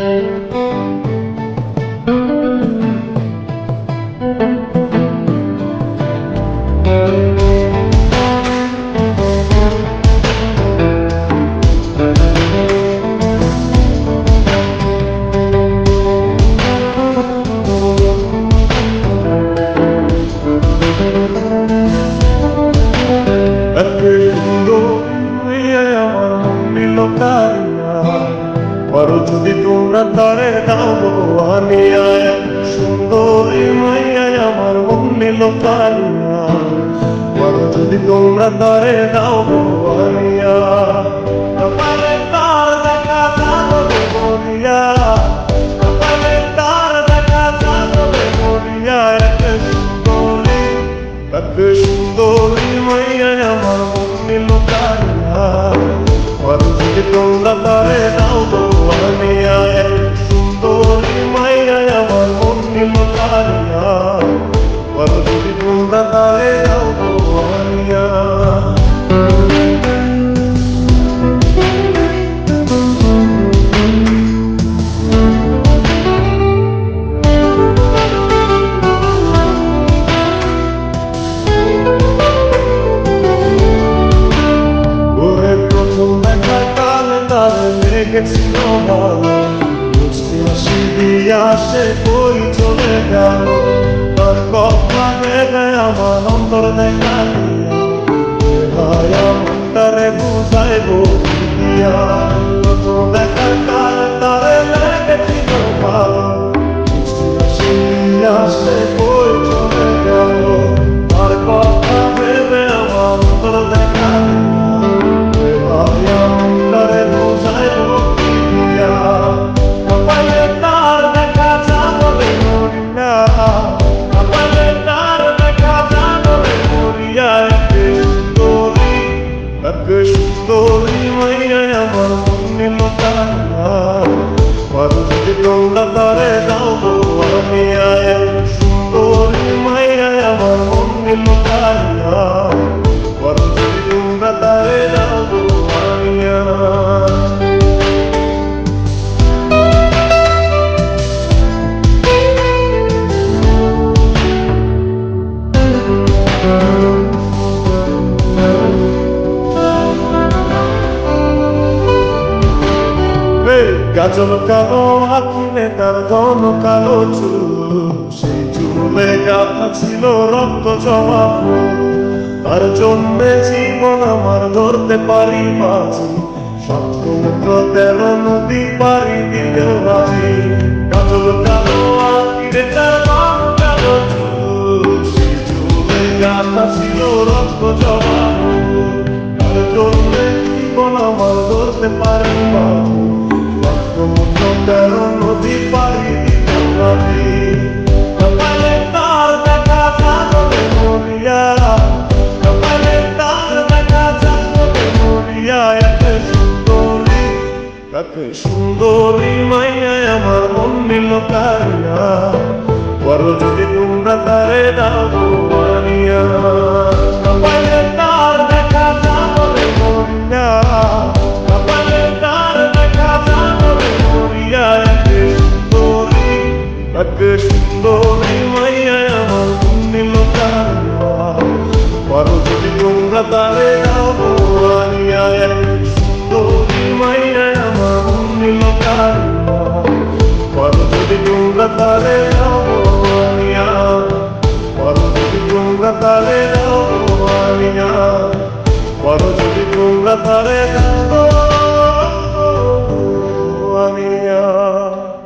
পর যদি তোমরা তারে দাও আমি আয়া সুন্দরী মাইয়া আমার মন নিল যদি তোমরা তারে দাও আমি কপালে লেগেছিল ভালো বুঝতে আসি দিয়া সে কই চলে গেল তার কথা ভেবে আমার অন্তর দেখা দিয়া তারে বুঝাইব দিয়া তোমরা তারে দাও আমি সুন্দরী মাইয়া আমার মনে লোকানা গাজল কালো আঁকিলে তার ঘন কালো চুল সেই চুলে গাথা ছিল রক্ত জমা। তার জন্মে জীবন আমার ধরতে পারি বাজি সপ্তমুদ্র তেরো নদী পারি দিলেও রাজি গাজল কালো আঁকিলে তার ঘন কালো চুল সেই চুলে গাথা ছিল রক্ত জমা। তার জন্মে জীবন আমার ধরতে পারি বাজি তেরো নদী পাড়ি দিতাম নদী কপালে তার দেখা যাবে মরিয়া কপালে তার দেখা যাবে মরিয়া এত সুন্দরী এত সুন্দরী মাইয়া আমার মন নিল কারিয়া বড় যদি তোমরা তারে দাও এত সুন্দরী মাইয়া আমার নিল বড় যদি তোমরা তারে দাও আনিয়া এক সুন্দরী মাইয়া আমার নিল বড় যদি তোমরা তারে